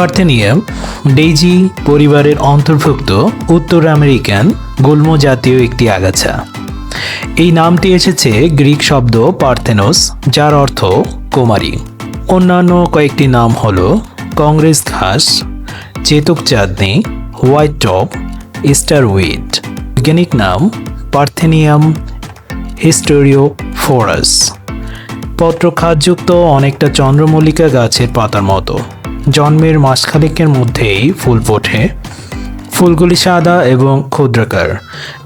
Parthenium daisy পরিবারের অন্তর্ভুক্ত উত্তর আমেরিকান গুল্ম জাতীয় একটি আগাছা। এই নামটি এসেছে গ্রিক শব্দ পার্থেনোস যার অর্থ কুমারী। অন্যান্য কয়েকটি নাম হল কংগ্রেস ঘাস, চেতক চাঁদনি, হোয়াইট টপ স্টারউইড বৈজ্ঞানিক নাম পার্থেনিয়াম হিস্টোরিও ফোরাস পত্র খাদযুক্ত অনেকটা চন্দ্রমল্লিকা গাছের পাতার মতো। জন্মের মাসখানেকের মধ্যেই ফুল ফোটে। ফুলগুলি সাদা এবং ক্ষুদ্রাকার,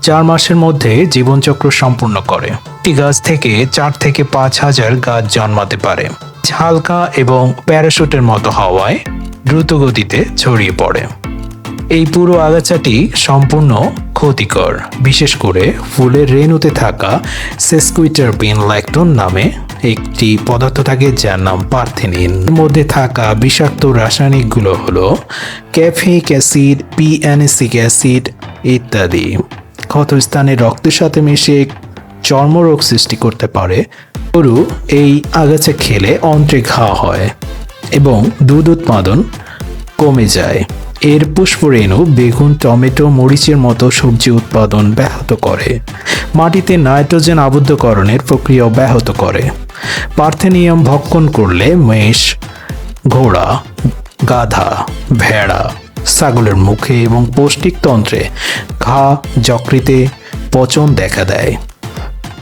চার মাসের মধ্যে জীবনচক্র সম্পূর্ণ করে। একটি গাছ থেকে চার থেকে পাঁচ হাজার গাছ জন্মাতে পারে। হালকা এবং প্যারাশুটের মতো হওয়ায় দ্রুত গতিতে ছড়িয়ে পড়ে। এই পুরো আগাছাটি সম্পূর্ণ ক্ষতিকর, বিশেষ করে ফুলের রেণুতে থাকা সেসকুইটার বিন ল্যাকটোন নামে একটি পদার্থ থাকে যার নাম পার্থেনিন। মধ্যে থাকা বিষাক্ত রাসায়নিকগুলো হলো ক্যাফিক অ্যাসিড, পিএনএসিক অ্যাসিড ইত্যাদি। ক্ষতস্থানে রক্তের সাথে মিশে চর্মরোগ সৃষ্টি করতে পারে। গরু এই আগাছা খেলে অন্ত্রে ঘা হয় এবং দুধ উৎপাদন কমে যায়। এর পুষ্পরেণু বেগুন, টমেটো, মরিচের মতো সবজি উৎপাদন ব্যাহত করে। মাটিতে নাইট্রোজেন আবদ্ধকরণের প্রক্রিয়া ব্যাহত করে। পার্থেনিয়াম ভক্ষণ করলে মেষ, ঘোড়া, গাধা, ভেড়া, ছাগলের মুখে এবং পৌষ্টিকতন্ত্রে ঘা, যকৃতে পচন দেখা দেয়।